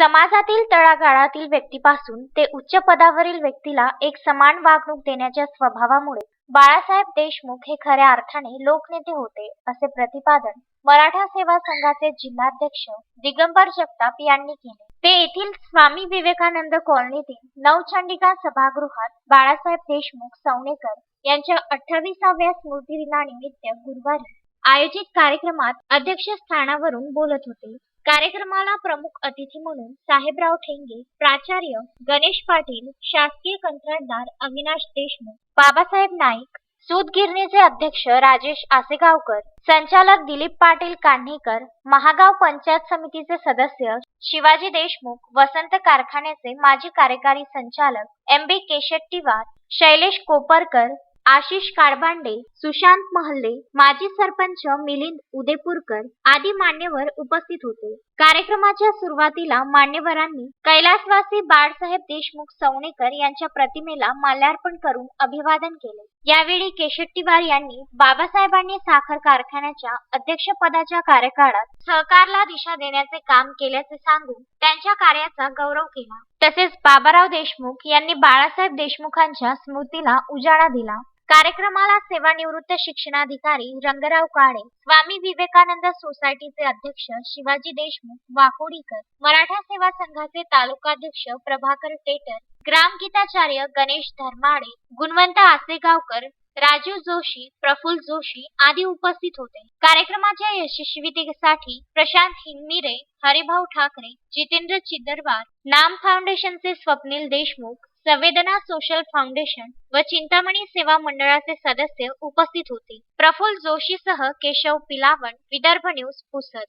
समाजातील तळागाळातील व्यक्तीपासून ते उच्च पदावरील व्यक्तीला एक समान वागणूक देण्याच्या स्वभावामुळे बाळासाहेब देशमुख हे खऱ्या अर्थाने लोकनेते होते असे प्रतिपादन मराठा सेवा संघाचे जिल्हाध्यक्ष दिगंबर जगताप यांनी केले. ते येथील स्वामी विवेकानंद कॉलनीतील नवचंडिका सभागृहात बाळासाहेब देशमुख सवणेकर यांच्या अठ्ठावीसाव्या स्मृतिदिनानिमित्त गुरुवारी आयोजित कार्यक्रमात अध्यक्षस्थानावरून बोलत होते. कार्यक्रमाला प्रमुख अतिथी म्हणून साहेबराव ठेंगे प्राचार्य गणेश पाटील शासकीय कंत्राटदार अविनाश देशमुख बाबासाहेब नाईक सूतगिरणीचे अध्यक्ष राजेश आसेगावकर संचालक दिलीप पाटील कान्हेकर महागाव पंचायत समितीचे सदस्य शिवाजी देशमुख वसंत कारखान्याचे माजी कार्यकारी संचालक एम बी केशेट्टीवार शैलेश कोपरकर आशिष काळबांडे सुशांत महल्ले माजी सरपंच मिलिंद उदेपूरकर आदी मान्यवर उपस्थित होते. कार्यक्रमाच्या सुरुवातीला मान्यवरांनी कैलासवासी बाळासाहेब देशमुख सवणेकर यांच्या प्रतिमेला माल्यार्पण करून अभिवादन केले. यावेळी केशेट्टीवार यांनी बाबासाहेबांनी साखर कारखान्याच्या अध्यक्षपदाच्या कार्यकाळात सहकारला दिशा देण्याचे काम केल्याचे सांगून त्यांच्या कार्याचा गौरव केला. तसेच बाबाराव देशमुख यांनी बाळासाहेब देशमुखांच्या स्मृतीला उजाळा दिला. कार्यक्रमाला सेवानिवृत्त शिक्षणाधिकारी रंगराव काळे स्वामी विवेकानंद सोसायटीचे अध्यक्ष शिवाजी देशमुख वाकोडीकर मराठा सेवा संघाचे तालुकाध्यक्ष प्रभाकर टेटर ग्रामगीताचार्य गणेश धर्माडे गुणवंत आसेगावकर राजू जोशी प्रफुल जोशी आदी उपस्थित होते. कार्यक्रमाच्या यशस्वीतेसाठी प्रशांत हिंगमिरे हरिभाऊ ठाकरे जितेंद्र चिदरवार नाम फाउंडेशनचे स्वप्नील देशमुख संवेदना सोशल फाउंडेशन व चिंतामणी सेवा मंडळाचे सदस्य उपस्थित होते. प्रफुल्ल जोशीसह केशव पिलावण विदर्भ न्यूज पुसद.